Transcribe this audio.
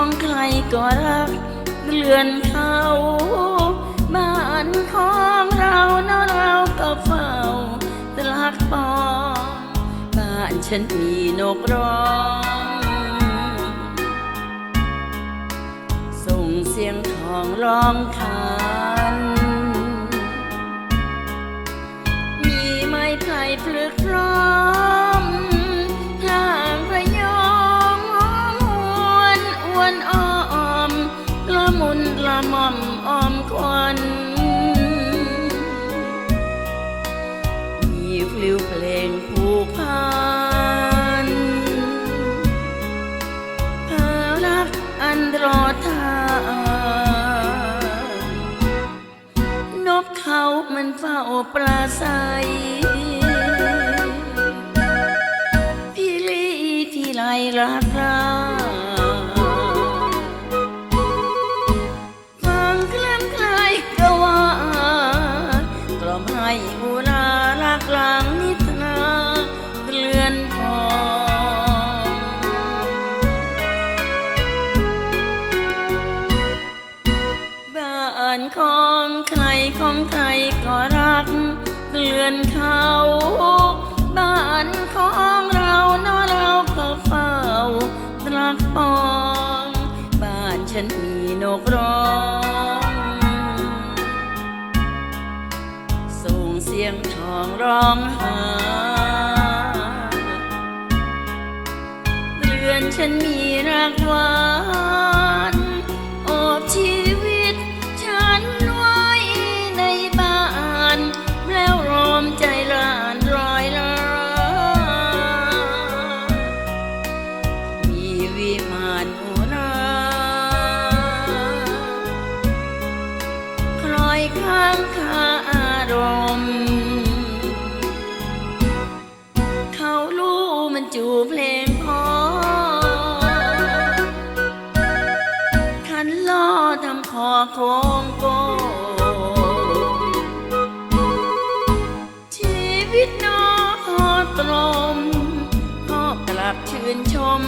ของใครก็รักเรือนเขาบ้านของเราเนาะเราก็เฝ้าตลักปองบ้านฉันมีนกร้อง ส่งเสียงทองร้องคานมีไม้ไผ่พลึก ม่อมอ้อมควันมีฟลิวเพลงผูกพันภารักอันรอทานนกเขามันเฝ้าปราสา อมให้อุรารักลางนิทนาเรือนทองบ้านของใครของใครก็รักเกลื่อนเขา ยงทองร้องหาเรือนฉันมีรักหวานโอบชีวิตฉันไว้ในบ้าน แล้วรอมใจร้านรอยล้ามีวิมานอุราคลอยข้างคา พลงพอขันล่อทำคอโค้งโกงชีวิตน้อขอตรมขอกลับชื่นชม